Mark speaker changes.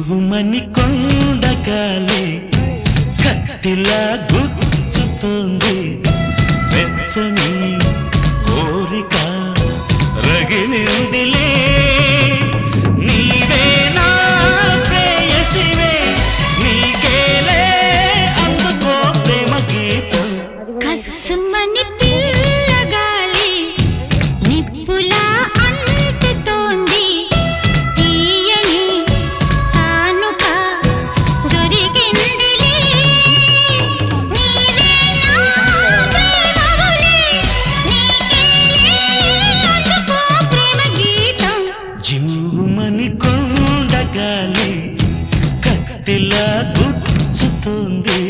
Speaker 1: జివ్వుమని కొండగాలి కత్తిలా గుచ్చుతుంది వెచ్చని కోరిక రగిలిందిలే. నీవే జివ్వుమని కొండగాలి కత్తిలా గుచ్చుతుంది.